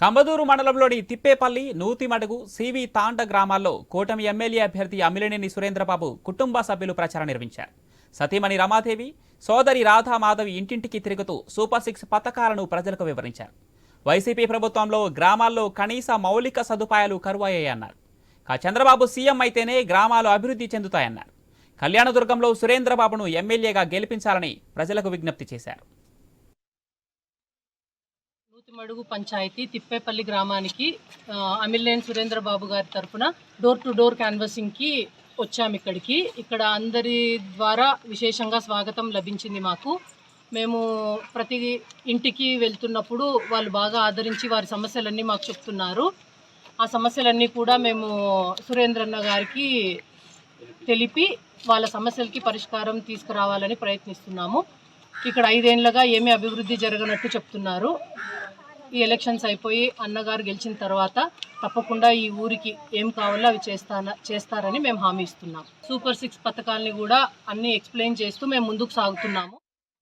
కంబదూరు మండలంలోని తిప్పేపల్లి నూతిమడుగు సివి తాండ గ్రామాల్లో కూటమి ఎమ్మెల్యే అభ్యర్థి అమిలినేని సురేంద్రబాబు కుటుంబ సభ్యులు ప్రచారం నిర్వహించారు. సతీమణి రమాదేవి సోదరి రాధా మాధవి ఇంటింటికి తిరుగుతూ సూపర్ సిక్స్ పథకాలను ప్రజలకు వివరించారు. వైసీపీ ప్రభుత్వంలో గ్రామాల్లో కనీస మౌలిక సదుపాయాలు కరువయ్యాయన్నారు. కా చంద్రబాబు సీఎం అయితేనే గ్రామాలు అభివృద్ధి చెందుతాయన్నారు. కళ్యాణదుర్గంలో సురేంద్రబాబును ఎమ్మెల్యేగా గెలిపించాలని ప్రజలకు విజ్ఞప్తి చేశారు. నూతిమడుగు పంచాయతీ తిప్పేపల్లి గ్రామానికి అమిలేన్ సురేంద్ర బాబు గారి తరఫున డోర్ టు డోర్ క్యాన్వసింగ్కి వచ్చాము ఇక్కడికి. ఇక్కడ అందరి ద్వారా విశేషంగా స్వాగతం లభించింది మాకు. మేము ప్రతి ఇంటికి వెళ్తున్నప్పుడు వాళ్ళు బాగా ఆదరించి వారి సమస్యలన్నీ మాకు చెప్తున్నారు. ఆ సమస్యలన్నీ కూడా మేము సురేంద్రన్న గారికి తెలిపి వాళ్ళ సమస్యలకి పరిష్కారం తీసుకురావాలని ప్రయత్నిస్తున్నాము. ఇక్కడ ఐదేళ్ళుగా ఏమీ అభివృద్ధి జరగనట్టు చెప్తున్నారు. ఈ ఎలక్షన్స్ అయిపోయి అన్నగారు గెలిచిన తర్వాత తప్పకుండా ఈ ఊరికి ఏం కావాలో అవి చేస్తాన చేస్తారని మేము హామీ ఇస్తున్నాం. సూపర్ సిక్స్ పథకాలని కూడా అన్ని ఎక్స్ప్లెయిన్ చేస్తూ మేము ముందుకు సాగుతున్నాము.